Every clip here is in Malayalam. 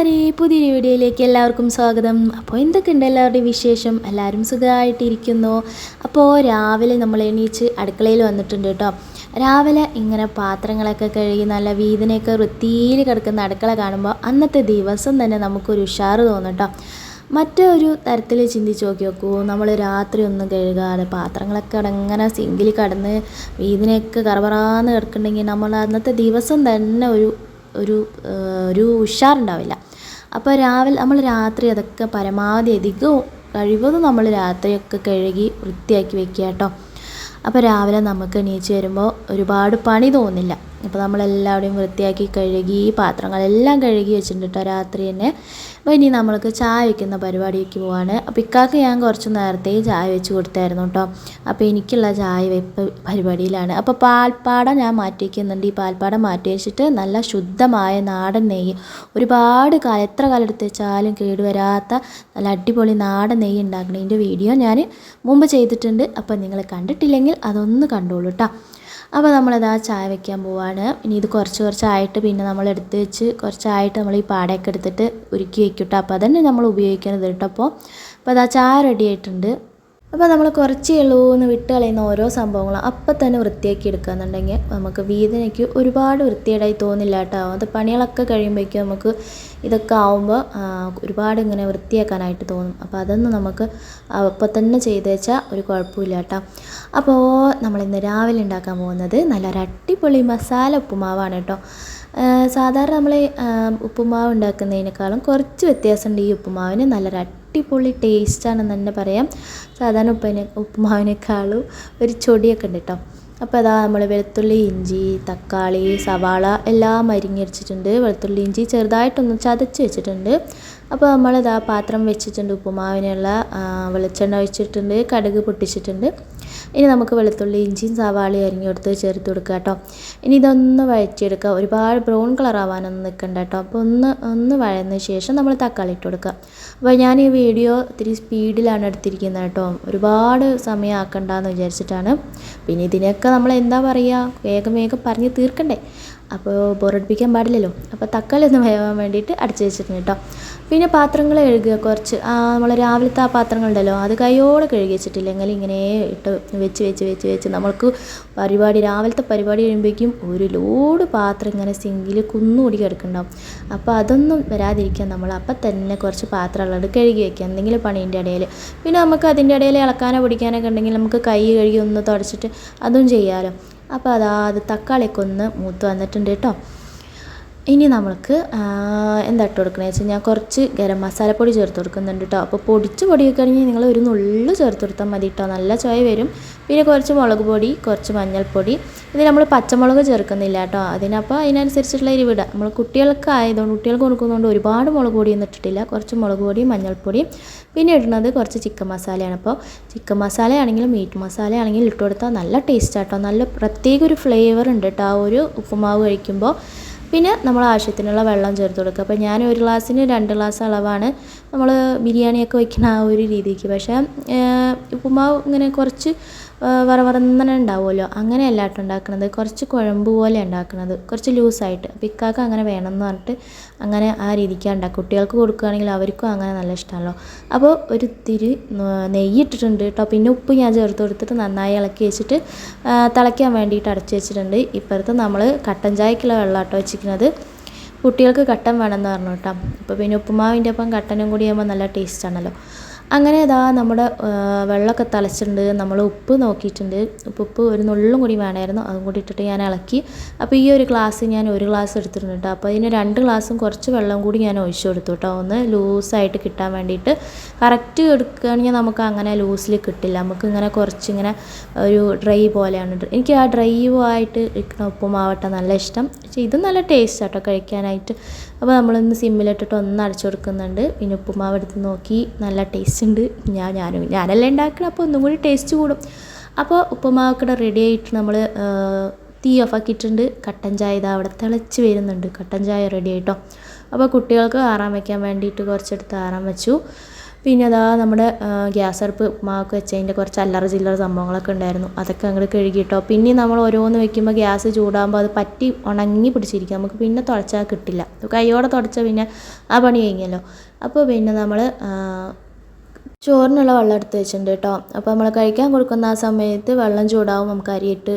കൂട്ടുകാരെ പുതിയൊരു വീഡിയോയിലേക്ക് എല്ലാവർക്കും സ്വാഗതം. അപ്പോൾ എന്തൊക്കെയുണ്ട് എല്ലാവരുടെയും വിശേഷം? എല്ലാവരും സുഖമായിട്ടിരിക്കുന്നു. അപ്പോൾ രാവിലെ നമ്മൾ എണീച്ച് അടുക്കളയിൽ വന്നിട്ടുണ്ട് കേട്ടോ. രാവിലെ ഇങ്ങനെ പാത്രങ്ങളൊക്കെ കഴുകി നല്ല വീതിനെയൊക്കെ വൃത്തിയിൽ കിടക്കുന്ന അടുക്കള കാണുമ്പോൾ അന്നത്തെ ദിവസം തന്നെ നമുക്കൊരു ഉഷാറ് തോന്നും കേട്ടോ. മറ്റൊരു തരത്തിൽ ചിന്തിച്ച് നോക്കി നോക്കൂ. നമ്മൾ രാത്രി ഒന്നും കഴുകാതെ പാത്രങ്ങളൊക്കെ അടങ്ങനെ സിങ്കിൽ കടന്ന് വീതിനെയൊക്കെ കറപറാന്ന് കിടക്കുന്നുണ്ടെങ്കിൽ നമ്മൾ അന്നത്തെ ദിവസം തന്നെ ഒരു ഒരു ഒരു ഉഷാറുണ്ടാവില്ല. അപ്പോൾ രാവിലെ നമ്മൾ രാത്രി അതൊക്കെ പരമാവധി അധികവും കഴിവതും നമ്മൾ രാത്രിയൊക്കെ കഴുകി വൃത്തിയാക്കി വെക്കുക കേട്ടോ. അപ്പോൾ രാവിലെ നമുക്ക് എണീച്ച് വരുമ്പോൾ ഒരുപാട് പണി തോന്നില്ല. അപ്പോൾ നമ്മളെല്ലാവരുടെയും വൃത്തിയാക്കി കഴുകി പാത്രങ്ങളെല്ലാം കഴുകി വെച്ചിട്ടുണ്ട് രാത്രി തന്നെ. അപ്പോൾ ഇനി നമ്മൾക്ക് ചായ വയ്ക്കുന്ന പരിപാടിക്ക് പോവാണ്. അപ്പോൾ ഇക്കാക്ക് ഞാൻ കുറച്ച് നേരത്തെ ചായ വെച്ച് കൊടുത്തായിരുന്നു കേട്ടോ അപ്പോൾ എനിക്കുള്ള ചായ വെപ്പ് പരിപാടിയിലാണ്. അപ്പോൾ പാൽപ്പാട ഞാൻ മാറ്റി വയ്ക്കുന്നുണ്ട് ഈ പാൽപ്പാട മാറ്റി വെച്ചിട്ട് നല്ല ശുദ്ധമായ നാടൻ നെയ്യ്. ഒരുപാട് കാലം എത്ര കാലം എടുത്ത് വെച്ചാലും കേടുവരാത്ത നല്ല അടിപൊളി നാടൻ നെയ്യ് ഉണ്ടാക്കുന്നതിന്റെ വീഡിയോ ഞാൻ മുമ്പ് ചെയ്തിട്ടുണ്ട്. അപ്പോൾ നിങ്ങൾ കണ്ടിട്ടില്ലെങ്കിൽ അതൊന്ന് കണ്ടോളൂ കേട്ടോ അപ്പോൾ നമ്മളത് ആ ചായ വെക്കാൻ പോവാണ്. ഇനി ഇത് കുറച്ച് കുറച്ചായിട്ട് പിന്നെ നമ്മൾ എടുത്ത് വെച്ച് കുറച്ചായിട്ട് നമ്മൾ ഈ പാടയൊക്കെ എടുത്തിട്ട് ഉരുക്കി വെക്കും അപ്പോൾ അതന്നെ നമ്മൾ ഉപയോഗിക്കുന്നത് കേട്ടോ അപ്പോൾ അപ്പോൾ അത് ചായ റെഡി ആയിട്ടുണ്ട്. അപ്പോൾ നമ്മൾ കുറച്ച് എന്ന് വിട്ട് കളയുന്ന ഓരോ സംഭവങ്ങളും അപ്പം തന്നെ വൃത്തിയാക്കി എടുക്കുകയെന്നുണ്ടെങ്കിൽ നമുക്ക് വീതിനേക്ക് ഒരുപാട് വൃത്തിയേടായി തോന്നില്ല കേട്ടോ. അത് പണികളൊക്കെ കഴിയുമ്പോഴേക്കും നമുക്ക് ഇതൊക്കെ ആവുമ്പോൾ ഒരുപാട് ഇങ്ങനെ വൃത്തിയാക്കാനായിട്ട് തോന്നും. അപ്പോൾ അതൊന്നും നമുക്ക് അപ്പം തന്നെ ചെയ്ത് വെച്ചാൽ ഒരു കുഴപ്പമില്ല കേട്ടോ. അപ്പോൾ നമ്മളിന്ന് രാവിലെ ഉണ്ടാക്കാൻ പോകുന്നത് നല്ലൊരു അടിപൊളി മസാല ഉപ്പുമാവാണ് കേട്ടോ. സാധാരണ നമ്മൾ ഉപ്പുമാവ് ഉണ്ടാക്കുന്നതിനേക്കാളും കുറച്ച് വ്യത്യാസമുണ്ട് ഈ ഉപ്പുമാവിന് നല്ലൊരു അടിപൊളി ടേസ്റ്റാണെന്ന് തന്നെ പറയാം. സാധാരണ ഉപ്പിനെ ഉപ്പുമാവിനേക്കാളും ഒരു ചൊടിയൊക്കെ ഉണ്ട് കേട്ടോ അപ്പോൾ അതാ നമ്മൾ വെളുത്തുള്ളി ഇഞ്ചി തക്കാളി സവാള എല്ലാം അരിഞ്ഞരച്ചിട്ടുണ്ട് വെളുത്തുള്ളി ഇഞ്ചി ചെറുതായിട്ടൊന്ന് ചതച്ച് വെച്ചിട്ടുണ്ട്. അപ്പോൾ നമ്മളിതാ പാത്രം വെച്ചിട്ടുണ്ട്. ഉപ്പുമാവിനുള്ള വെളിച്ചെണ്ണ ഒഴിച്ചിട്ടുണ്ട്. കടുക് പൊട്ടിച്ചിട്ടുണ്ട്. ഇനി നമുക്ക് വെളുത്തുള്ളി ഇഞ്ചിയും സവാളയും അരിഞ്ഞെടുത്ത് ചേർത്ത് കൊടുക്കുക കേട്ടോ. ഇനി ഇതൊന്ന് വഴറ്റിയെടുക്കുക. ഒരുപാട് ബ്രൗൺ കളർ ആവാനൊന്നും നിൽക്കണ്ട കേട്ടോ. അപ്പോൾ ഒന്ന് ഒന്ന് വഴന്ന ശേഷം നമ്മൾ തക്കാളി ഇട്ട് കൊടുക്കുക. അപ്പോൾ ഞാൻ ഈ വീഡിയോ ഇത്തിരി സ്പീഡിലാണ് എടുത്തിരിക്കുന്നത് കേട്ടോ. ഒരുപാട് സമയം ആക്കണ്ടെന്ന് വിചാരിച്ചിട്ടാണ്. പിന്നെ ഇതിനൊക്കെ നമ്മൾ എന്താ പറയുക? വേഗം വേഗം പറഞ്ഞ് തീർക്കണ്ടേ. അപ്പോൾ ബോറടിപ്പിക്കാൻ പാടില്ലല്ലോ. അപ്പോൾ തക്കാളി ഒന്ന് വേവാൻ വേണ്ടിയിട്ട് അടച്ചു വെച്ചിരുന്നു കേട്ടോ. പിന്നെ പാത്രങ്ങൾ കഴുകുക കുറച്ച്. നമ്മൾ രാവിലത്തെ ആ പാത്രങ്ങളുണ്ടല്ലോ അത് കൈയോടെ കഴുകി വെച്ചിട്ടില്ലെങ്കിൽ ഇങ്ങനെ ഇട്ട് വെച്ച് വെച്ച് വെച്ച് വെച്ച് നമ്മൾക്ക് പരിപാടി രാവിലത്തെ പരിപാടി കഴിയുമ്പോഴേക്കും ഒരു ലോഡ് പാത്രം ഇങ്ങനെ സിങ്കിൽ കുന്നുകൂടി കിടക്കുന്നുണ്ടാവും. അപ്പോൾ അതൊന്നും വരാതിരിക്കാൻ നമ്മൾ അപ്പം തന്നെ കുറച്ച് പാത്രമുള്ളത് കഴുകി വെക്കുക. എന്തെങ്കിലും പണീന്റെ ഇടയിൽ. പിന്നെ നമുക്ക് അതിന്റെ ഇടയിൽ ഇളക്കാനോ പിടിക്കാനൊക്കെ ഉണ്ടെങ്കിൽ നമുക്ക് കൈ കഴുകി ഒന്ന് തുടച്ചിട്ട് അതും ചെയ്യാമല്ലോ അപ്പോൾ അതാ അത് തക്കാളിയൊക്കെ ഒന്ന് മൂത്ത് വന്നിട്ടുണ്ട് കേട്ടോ. ഇനി നമ്മൾക്ക് എന്താ ഇട്ട് കൊടുക്കണമെന്ന് വെച്ചാൽ ഞാൻ കുറച്ച് ഗരം മസാലപ്പൊടി ചേർത്ത് കൊടുക്കുന്നുണ്ട് കേട്ടോ അപ്പോൾ പൊടിച്ച് പൊടിയൊക്കെ ആണെങ്കിൽ നിങ്ങൾ ഒരു നുള്ളു ചേർത്ത് കൊടുത്താൽ മതി കേട്ടോ നല്ല ചോയ വരും. പിന്നെ കുറച്ച് മുളക് പൊടി കുറച്ച് മഞ്ഞൾപ്പൊടി. ഇത് നമ്മൾ പച്ചമുളക് ചേർക്കുന്നില്ല കേട്ടോ അതിനപ്പോൾ അതിനനുസരിച്ചിട്ടുള്ള എരിവിടുക നമ്മൾ കുട്ടികൾക്ക് ആയതുകൊണ്ട് കുട്ടികൾക്ക് കൊടുക്കുന്നതുകൊണ്ട് ഒരുപാട് മുളക് പൊടിയൊന്നും ഇട്ടിട്ടില്ല. കുറച്ച് മുളക് പൊടി മഞ്ഞൾപ്പൊടിയും പിന്നെ ഇടുന്നത് കുറച്ച് ചിക്കൻ മസാലയാണ് അപ്പോൾ ചിക്കൻ മസാലയാണെങ്കിലും മീറ്റ് മസാലയാണെങ്കിലും ഇട്ട് കൊടുത്താൽ നല്ല ടേസ്റ്റ് ആട്ടോ നല്ല പ്രത്യേക ഒരു ഫ്ലേവർ ഉണ്ട് കേട്ടോ ആ ഒരു ഉപ്പുമാവ് കഴിക്കുമ്പോൾ പിന്നെ നമ്മൾ ആവശ്യത്തിനുള്ള വെള്ളം ചേർത്ത് കൊടുക്കുക. അപ്പോൾ ഞാൻ ഒരു ഗ്ലാസ്സിന് രണ്ട് ഗ്ലാസ് അളവാണ്. നമ്മൾ ബിരിയാണിയൊക്കെ വയ്ക്കുന്ന ആ ഒരു രീതിക്ക്. പക്ഷേ ഉപ്പുമാവ് ഇങ്ങനെ കുറച്ച് വറവറന്നനെ ഉണ്ടാവുമല്ലോ. അങ്ങനെയല്ല കേട്ടോ ഉണ്ടാക്കുന്നത് കുറച്ച് കുഴമ്പ് പോലെ ഉണ്ടാക്കുന്നത് കുറച്ച് ലൂസായിട്ട്. അപ്പോൾ ഇക്കാക്ക് അങ്ങനെ വേണമെന്ന് പറഞ്ഞിട്ട് അങ്ങനെ ആ രീതിക്കാണ് ഉണ്ടാക്കുക. കുട്ടികൾക്ക് കൊടുക്കുകയാണെങ്കിൽ അവർക്കും അങ്ങനെ നല്ല ഇഷ്ടമാണല്ലോ. അപ്പോൾ ഒരു തിരി നെയ്യ് ഇട്ടിട്ടുണ്ട് കേട്ടോ. പിന്നെ ഉപ്പ് ഞാൻ ചേർത്ത് കൊടുത്തിട്ട് നന്നായി ഇളക്കി വെച്ചിട്ട് തിളയ്ക്കാൻ വേണ്ടിയിട്ട് അടച്ചു വെച്ചിട്ടുണ്ട്. ഇപ്പുറത്ത് നമ്മൾ കട്ടൻ ചായക്കുള്ള വെള്ളം കേട്ടോ വെച്ചിരിക്കുന്നത്. കുട്ടികൾക്ക് കട്ടൻ വേണമെന്ന് പറഞ്ഞു കേട്ടോ. അപ്പോൾ പിന്നെ ഉപ്പുമാവിന്റെ ഒപ്പം കട്ടനും കൂടി ആകുമ്പോൾ നല്ല ടേസ്റ്റ് ആണല്ലോ. അങ്ങനെ ഇതാ നമ്മുടെ വെള്ളമൊക്കെ തിളച്ചിട്ടുണ്ട്. നമ്മൾ ഉപ്പ് നോക്കിയിട്ടുണ്ട്. ഉപ്പ് ഉപ്പ് ഒരു നുള്ളും കൂടി വേണമായിരുന്നു. അതും കൂടി ഇട്ടിട്ട് ഞാൻ ഇളക്കി. അപ്പോൾ ഈ ഒരു ഗ്ലാസ് ഞാൻ ഒരു ഗ്ലാസ് എടുത്തിട്ടുണ്ട് കേട്ടോ. അപ്പോൾ അതിന് രണ്ട് ഗ്ലാസും കുറച്ച് വെള്ളം കൂടി ഞാൻ ഒഴിച്ചു കൊടുത്തു കേട്ടോ. ഒന്ന് ലൂസായിട്ട് കിട്ടാൻ വേണ്ടിയിട്ട്. കറക്റ്റ് എടുക്കുകയാണെങ്കിൽ നമുക്ക് അങ്ങനെ ലൂസിൽ കിട്ടില്ല. നമുക്ക് ഇങ്ങനെ കുറച്ചിങ്ങനെ ഒരു ഡ്രൈ പോലെയാണ്. എനിക്ക് ആ ഡ്രൈ ആയിട്ട് ഇരിക്കുന്ന ഉപ്പുമാവട്ടെ നല്ല ഇഷ്ടം. പക്ഷേ ഇത് നല്ല ടേസ്റ്റ് കേട്ടോ കഴിക്കാനായിട്ട്. അപ്പോൾ നമ്മളൊന്ന് സിമ്മിലിട്ടിട്ട് ഒന്ന് അടച്ചു കൊടുക്കുന്നുണ്ട്. പിന്നെ ഉപ്പുമാവ് എടുത്ത് നോക്കി. നല്ല ടേസ്റ്റ് ഉണ്ട്. ഞാൻ ഞാനും ഞാനല്ലേ ഉണ്ടാക്കണം. അപ്പോൾ ഒന്നും കൂടി ടേസ്റ്റ് കൂടും. അപ്പോൾ ഉപ്പുമാവൊക്കെ റെഡി ആയിട്ട് നമ്മൾ തീ ഓഫാക്കിയിട്ടുണ്ട് കട്ടൻ ചായ ഇതാ അവിടെ തിളച്ച് വരുന്നുണ്ട്. കട്ടൻ ചായ റെഡി ആയിട്ടോ. അപ്പോൾ കുട്ടികൾക്ക് ആറാൻ വയ്ക്കാൻ വേണ്ടിയിട്ട് കുറച്ചെടുത്ത് ആറാൻ വെച്ചു. പിന്നെ അതാ നമ്മുടെ ഗ്യാസ് അടുപ്പ് മാക്ക് വെച്ചതിന്റെ കുറച്ച് അല്ലറ ചില്ലറ സംഭവങ്ങളൊക്കെ ഉണ്ടായിരുന്നു. അതൊക്കെ അങ്ങോട്ട് കഴുകിയിട്ടോ. പിന്നെ നമ്മൾ ഓരോന്ന് വെക്കുമ്പോൾ ഗ്യാസ് ചൂടാകുമ്പോൾ അത് പറ്റി ഉണങ്ങി പിടിച്ചിരിക്കും. നമുക്ക് പിന്നെ തുടച്ചാൽ കിട്ടില്ല. കൈയോടെ തുടച്ചാൽ പിന്നെ ആ പണി കഴിഞ്ഞല്ലോ. അപ്പോൾ പിന്നെ നമ്മൾ ചോറിനുള്ള വെള്ളം എടുത്ത് വെച്ചിട്ടുണ്ട് കേട്ടോ. അപ്പോൾ നമ്മൾ കഴിക്കാൻ കൊടുക്കുന്ന ആ സമയത്ത് വെള്ളം ചൂടാവും. നമുക്ക് അരിയിട്ട്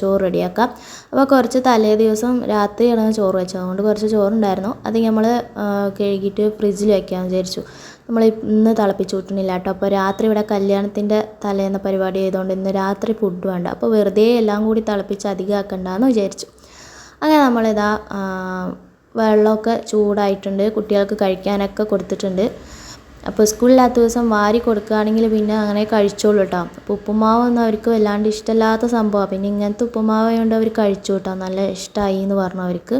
ചോറ് റെഡിയാക്കാം. അപ്പോൾ കുറച്ച് തലേ ദിവസം രാത്രിയാണ് ചോറ് വെച്ചത്. അതുകൊണ്ട് കുറച്ച് ചോറുണ്ടായിരുന്നു. അത് നമ്മൾ കഴുകിയിട്ട് ഫ്രിഡ്ജിൽ വയ്ക്കാമെന്ന് വിചാരിച്ചു. നമ്മൾ ഇന്ന് തിളപ്പിച്ച് വിട്ടണില്ല കേട്ടോ. അപ്പോൾ രാത്രി ഇവിടെ കല്യാണത്തിന്റെ തലേന്ന പരിപാടി ആയതുകൊണ്ട് ഇന്ന് രാത്രി ഫുഡ് വേണ്ട. അപ്പോൾ വെറുതെ എല്ലാം കൂടി തിളപ്പിച്ച് അധികം ആക്കണ്ടെന്ന് വിചാരിച്ചു. അങ്ങനെ നമ്മളിതാ വെള്ളമൊക്കെ ചൂടായിട്ടുണ്ട്. കുട്ടികൾക്ക് കഴിക്കാനൊക്കെ കൊടുത്തിട്ടുണ്ട്. അപ്പോൾ സ്കൂളില്ലാത്ത ദിവസം വാരി കൊടുക്കുകയാണെങ്കിൽ പിന്നെ അങ്ങനെ കഴിച്ചോളൂ കേട്ടോ. അപ്പോൾ ഉപ്പുമാവൊന്നും അവർക്ക് വല്ലാണ്ട് ഇഷ്ടമില്ലാത്ത സംഭവമാണ്. പിന്നെ ഇങ്ങനത്തെ ഉപ്പുമാവ് കൊണ്ട് അവർ കഴിച്ചു കേട്ടോ. നല്ല ഇഷ്ടമായി എന്ന് പറഞ്ഞു അവർക്ക്.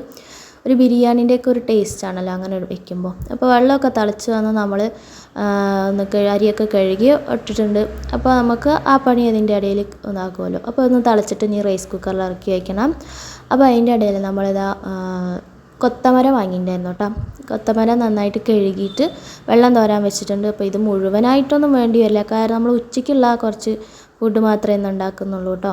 ഒരു ബിരിയാണിന്റെയൊക്കെ ഒരു ടേസ്റ്റ് ആണല്ലോ അങ്ങനെ വെക്കുമ്പോൾ അപ്പോൾ വെള്ളമൊക്കെ തിളച്ച് വന്ന് നമ്മൾ ഒന്ന് അരിയൊക്കെ കഴുകി ഇട്ടിട്ടുണ്ട്. അപ്പോൾ നമുക്ക് ആ പണി അതിന്റെ ഇടയിൽ ഒന്നാക്കുമല്ലോ. അപ്പോൾ ഒന്ന് തിളച്ചിട്ട് ഇനി റൈസ് കുക്കറിൽ ഇറക്കി വയ്ക്കണം അപ്പോൾ അതിന്റെ ഇടയിൽ നമ്മളിതാ കൊത്തമര വാങ്ങിയിട്ടുണ്ടായിരുന്നു കേട്ടോ. കൊത്തമര നന്നായിട്ട് കഴുകിയിട്ട് വെള്ളം തോരാൻ വെച്ചിട്ടുണ്ട്. അപ്പോൾ ഇത് മുഴുവനായിട്ടൊന്നും വേണ്ടി വരില്ല കാരണം നമ്മൾ ഉച്ചയ്ക്കുള്ള കുറച്ച് ഫുഡ് മാത്രമേ ഇന്ന് ഉണ്ടാക്കുന്നുള്ളൂ കേട്ടോ.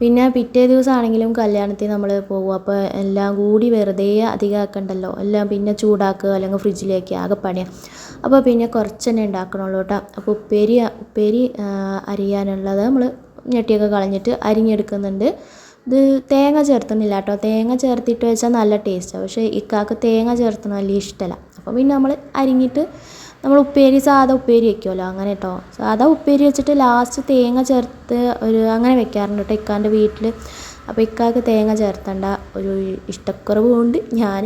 പിന്നെ പിറ്റേ ദിവസമാണെങ്കിലും കല്യാണത്തിന് നമ്മൾ പോകും. അപ്പോൾ എല്ലാം കൂടി വെറുതെ അധികമാക്കണ്ടല്ലോ. എല്ലാം പിന്നെ ചൂടാക്കുക അല്ലെങ്കിൽ ഫ്രിഡ്ജിലേക്ക് ആകെ പണിയാണ് അപ്പോൾ പിന്നെ കുറച്ച് തന്നെ ഉണ്ടാക്കണുള്ളൂ കേട്ടോ. അപ്പോൾ ഉപ്പേരി ഉപ്പേരി അരിയാനുള്ളത് നമ്മൾ ഞെട്ടിയൊക്കെ കളഞ്ഞിട്ട് അരിഞ്ഞെടുക്കുന്നുണ്ട്. ഇത് തേങ്ങ ചേർത്തുന്നില്ല കേട്ടോ. തേങ്ങ ചേർത്തിട്ട് വെച്ചാൽ നല്ല ടേസ്റ്റാണ് പക്ഷേ ഇക്കാക്ക് തേങ്ങ ചേർത്തുന്ന വലിയ ഇഷ്ടമല്ല അപ്പോൾ പിന്നെ നമ്മൾ അരിഞ്ഞിട്ട് നമ്മൾ ഉപ്പേരി സാധാ ഉപ്പേരി വെക്കുമല്ലോ അങ്ങനെ കേട്ടോ സാധാ ഉപ്പേരി വെച്ചിട്ട് ലാസ്റ്റ് തേങ്ങ ചേർത്ത് ഒരു അങ്ങനെ വെക്കാറുണ്ട് കേട്ടോ ഇക്കാന്റെ വീട്ടിൽ അപ്പോൾ ഇക്കാക്ക് തേങ്ങ ചേർത്തേണ്ട ഒരു ഇഷ്ടക്കുറവ് കൊണ്ട് ഞാൻ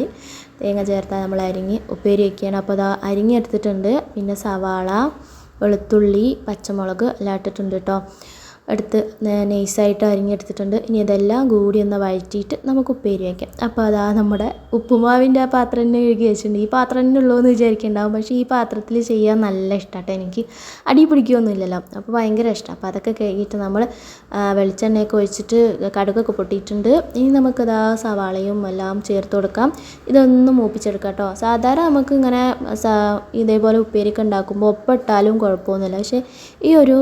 തേങ്ങ ചേർത്താൽ നമ്മൾ അരിഞ്ഞ് ഉപ്പേരി വയ്ക്കുകയാണ് അപ്പോൾ അതാ അരിഞ്ഞെടുത്തിട്ടുണ്ട്. പിന്നെ സവാള വെളുത്തുള്ളി പച്ചമുളക് എല്ലാം ഇട്ടിട്ടുണ്ട് കേട്ടോ എടുത്ത് നൈസായിട്ട് അരിഞ്ഞെടുത്തിട്ടുണ്ട്. ഇനി ഇതെല്ലാം കൂടി ഒന്ന് വഴറ്റിയിട്ട് നമുക്ക് ഉപ്പേരി വയ്ക്കാം അപ്പോൾ അതാ നമ്മുടെ ഉപ്പുമാവിന്റെ ആ പാത്രം തന്നെ കഴുകി വെച്ചിട്ടുണ്ട്. ഈ പാത്രം തന്നെ ഉള്ളൂ എന്ന് വിചാരിക്കുന്നുണ്ടാവും പക്ഷേ ഈ പാത്രത്തിൽ ചെയ്യാൻ നല്ല ഇഷ്ടമാട്ടോ എനിക്ക് അടി പിടിക്കുകയൊന്നുമില്ലല്ലോ അപ്പോൾ ഭയങ്കര ഇഷ്ടമാണ് അപ്പോൾ അതൊക്കെ കഴുകിയിട്ട് നമ്മൾ വെളിച്ചെണ്ണയൊക്കെ ഒഴിച്ചിട്ട് കടുകൊക്കെ പൊട്ടിയിട്ടുണ്ട്. ഇനി നമുക്കിതാ സവാളയും എല്ലാം ചേർത്ത് കൊടുക്കാം. ഇതൊന്ന് മൂപ്പിച്ചെടുക്കാം കേട്ടോ. സാധാരണ നമുക്ക് ഇങ്ങനെ ഇതേപോലെ ഉപ്പേരിയൊക്കെ ഉണ്ടാക്കുമ്പോൾ ഒപ്പിട്ടാലും കുഴപ്പമൊന്നുമില്ല. പക്ഷേ ഈ ഒരു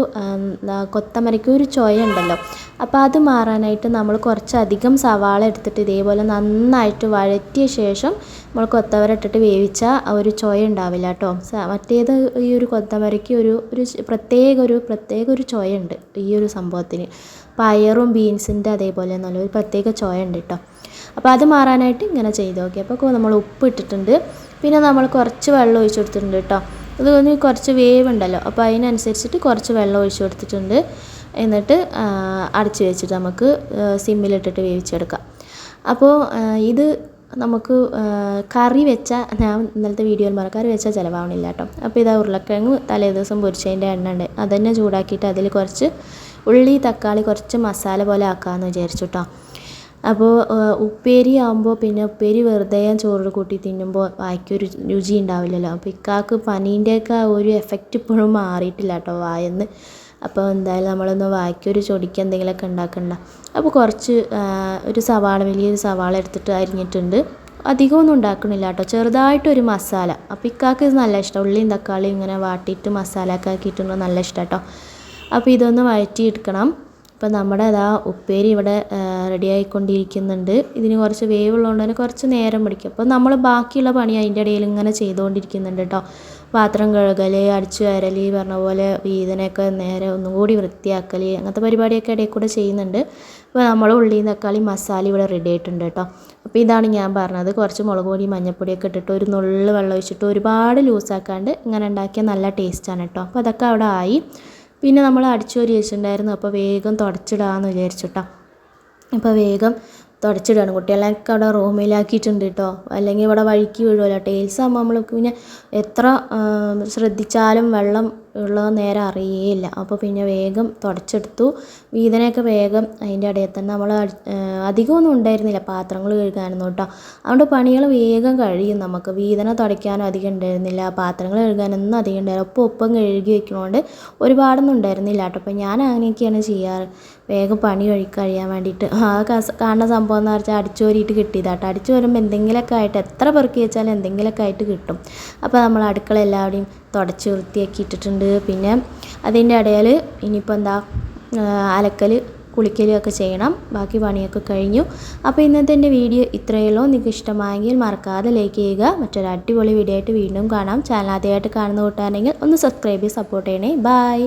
കൊത്തമരയ്ക്ക് ഒരു ചൊയ ഉണ്ടല്ലോ അപ്പോൾ അത് മാറാനായിട്ട് നമ്മൾ കുറച്ചധികം സവാള എടുത്തിട്ട് ഇതേപോലെ നന്നായിട്ട് വഴറ്റിയ ശേഷം നമ്മൾ കൊത്തവര ഇട്ടിട്ട് വേവിച്ചാൽ ഒരു ചൊയ ഉണ്ടാവില്ല കേട്ടോ. മറ്റേത് ഈ ഒരു കൊത്തവരയ്ക്ക് ഒരു ഒരു പ്രത്യേക ഒരു പ്രത്യേക ഒരു ചൊയ ഉണ്ട് ഈ ഒരു സംഭവത്തിന്. പയറും ബീൻസിന്റെ അതേപോലെ നല്ല ഒരു പ്രത്യേക ചൊയ ഉണ്ട് കേട്ടോ. അപ്പോൾ അത് മാറാനായിട്ട് ഇങ്ങനെ ചെയ്ത് നോക്കി. അപ്പോൾ നമ്മൾ ഉപ്പ് ഇട്ടിട്ടുണ്ട്. പിന്നെ നമ്മൾ കുറച്ച് വെള്ളം ഒഴിച്ചു കൊടുത്തിട്ടുണ്ട് കേട്ടോ. അത് കുറച്ച് വേവ് ഉണ്ടല്ലോ അപ്പോൾ അതിനനുസരിച്ചിട്ട് കുറച്ച് വെള്ളം ഒഴിച്ചു കൊടുത്തിട്ടുണ്ട്. എന്നിട്ട് അടച്ച് വെച്ചിട്ട് നമുക്ക് സിമ്മിലിട്ടിട്ട് വേവിച്ചെടുക്കാം. അപ്പോൾ ഇത് നമുക്ക് കറി വെച്ചാൽ ഞാൻ ഇന്നലത്തെ വീഡിയോയിൽ പറഞ്ഞു കറി വെച്ചാൽ ചിലവാവണില്ല കേട്ടോ അപ്പോൾ ഇതാ ഉരുളക്കിഴങ്ങ് തലേ ദിവസം പൊരിച്ചതിന്റെ എണ്ണ ഉണ്ട്. അതന്നെ ചൂടാക്കിയിട്ട് അതിൽ കുറച്ച് ഉള്ളി തക്കാളി കുറച്ച് മസാല പോലെ ആക്കാമെന്ന് വിചാരിച്ചു കേട്ടോ അപ്പോൾ ഉപ്പേരി ആകുമ്പോൾ പിന്നെ ഉപ്പേരി വെറുതെ ചോറ് കൂട്ടി തിന്നുമ്പോൾ വായ്ക്കൊരു രുചി ഉണ്ടാവില്ലല്ലോ. അപ്പോൾ ഇക്കാക്ക് പനീന്റെയൊക്കെ ഒരു എഫക്റ്റ് ഇപ്പോഴും മാറിയിട്ടില്ല കേട്ടോ വായെന്ന്. അപ്പോൾ എന്തായാലും നമ്മളൊന്ന് വായ്ക്കൊരു ചൊടിക്ക് എന്തെങ്കിലുമൊക്കെ ഉണ്ടാക്കണ്ട. അപ്പോൾ കുറച്ച് ഒരു സവാള വലിയൊരു സവാള എടുത്തിട്ട് അരിഞ്ഞിട്ടുണ്ട്. അധികമൊന്നും ഉണ്ടാക്കണില്ല കേട്ടോ. ചെറുതായിട്ടൊരു മസാല. അപ്പോൾ ഇക്കാക്ക് നല്ല ഇഷ്ടം. ഉള്ളിയും തക്കാളിയും ഇങ്ങനെ വാട്ടിയിട്ട് മസാല ഒക്കെ ആക്കിയിട്ടുണ്ട് നല്ല ഇഷ്ടം കേട്ടോ. അപ്പോൾ ഇതൊന്ന് വഴറ്റിയെടുക്കണം. അപ്പോൾ നമ്മുടെ അതാ ഉപ്പേരി ഇവിടെ റെഡി ആയിക്കൊണ്ടിരിക്കുന്നുണ്ട്. ഇതിന് കുറച്ച് വേവുള്ളതുകൊണ്ട് തന്നെ കുറച്ച് നേരം പിടിക്കും. അപ്പോൾ നമ്മൾ ബാക്കിയുള്ള പണി അതിന്റെ ഇടയിൽ ഇങ്ങനെ ചെയ്തുകൊണ്ടിരിക്കുന്നുണ്ട് കേട്ടോ. പാത്രം കഴുകൽ അടിച്ചു വാരൽ പറഞ്ഞ പോലെ വീതനൊക്കെ നേരെ ഒന്നും കൂടി വൃത്തിയാക്കൽ അങ്ങനത്തെ പരിപാടിയൊക്കെ ഇടയിൽ കൂടെ ചെയ്യുന്നുണ്ട്. അപ്പോൾ നമ്മൾ ഉള്ളിയും തക്കാളി മസാല ഇവിടെ റെഡി ആയിട്ടുണ്ട് കേട്ടോ. അപ്പോൾ ഇതാണ് ഞാൻ പറഞ്ഞത്. കുറച്ച് മുളക് പൊടി മഞ്ഞൾപ്പൊടിയൊക്കെ ഇട്ടിട്ട് ഒരു നുള്ളു വെള്ളം ഒഴിച്ചിട്ട് ഒരുപാട് ലൂസാക്കാണ്ട് ഇങ്ങനെ ഉണ്ടാക്കിയാൽ നല്ല ടേസ്റ്റാണ് കേട്ടോ. അപ്പോൾ അതൊക്കെ അവിടെ ആയി. പിന്നെ നമ്മൾ അടിച്ചു വാരി വെച്ചിട്ടുണ്ടായിരുന്നു. അപ്പോൾ വേഗം തുടച്ചിടാമെന്ന് വിചാരിച്ചു കേട്ടോ. അപ്പോൾ വേഗം തുടച്ചിടുകയാണ് കുട്ടികളെയൊക്കെ അവിടെ റൂമിലാക്കിയിട്ടുണ്ട് കേട്ടോ അല്ലെങ്കിൽ ഇവിടെ വഴിക്ക് വീഴുമല്ലോ ടൈൽസ് ആകുമ്പോൾ നമ്മൾ പിന്നെ എത്ര ശ്രദ്ധിച്ചാലും വെള്ളം ഉള്ളത് നേരെ അറിയേയില്ല. അപ്പോൾ പിന്നെ വേഗം തുടച്ചെടുത്തു. വീതനയൊക്കെ വേഗം അതിന്റെ ഇടയിൽ തന്നെ നമ്മൾ അധികമൊന്നും ഉണ്ടായിരുന്നില്ല. പാത്രങ്ങൾ കഴുകാനൊന്നും കേട്ടോ. അതുകൊണ്ട് പണികൾ വേഗം കഴിയും നമുക്ക്. വീതന തുടയ്ക്കാനും അധികം ഉണ്ടായിരുന്നില്ല. പാത്രങ്ങൾ കഴുകാനൊന്നും അധികം ഉണ്ടായിരുന്നില്ല. ഒപ്പം ഒപ്പം കഴുകി വെക്കുന്നതുകൊണ്ട് ഒരുപാടൊന്നും ഉണ്ടായിരുന്നില്ല കേട്ടോ. അപ്പോൾ ഞാൻ അങ്ങനെയൊക്കെയാണ് ചെയ്യാറ്. വേഗം പണി കഴി വേണ്ടിയിട്ട്. ആ കാണുന്ന സംഭവം എന്ന് വെച്ചാൽ അടിച്ചോരിയിട്ട് കിട്ടിയതാട്ടോ അടിച്ചു വരുമ്പോൾ എന്തെങ്കിലുമൊക്കെ ആയിട്ട് എത്ര പെറുക്കി വെച്ചാലും എന്തെങ്കിലുമൊക്കെ ആയിട്ട് കിട്ടും. അപ്പോൾ നമ്മൾ അടുക്കള എല്ലാവരുടെയും തുടച്ച് വൃത്തിയാക്കി ഇട്ടിട്ടുണ്ട് പിന്നെ അതിന്റെ ഇടയിൽ ഇനിയിപ്പോൾ എന്താ അലക്കൽ കുളിക്കലും ഒക്കെ ചെയ്യണം. ബാക്കി പണിയൊക്കെ കഴിഞ്ഞു. അപ്പോൾ ഇന്നത്തെ എന്റെ വീഡിയോ ഇത്രയേ ഉള്ളൂ. നിങ്ങൾക്ക് ഇഷ്ടമായെങ്കിൽ മറക്കാതെ ലൈക്ക് ചെയ്യുക. മറ്റൊരു അടിപൊളി വീഡിയോ ആയിട്ട് വീണ്ടും കാണാം. ചാനൽ ആദ്യമായിട്ട് കാണുന്ന കൂട്ടാണെങ്കിൽ ഒന്ന് സബ്സ്ക്രൈബ് ചെയ്ത് സപ്പോർട്ട് ചെയ്യണേ. ബൈ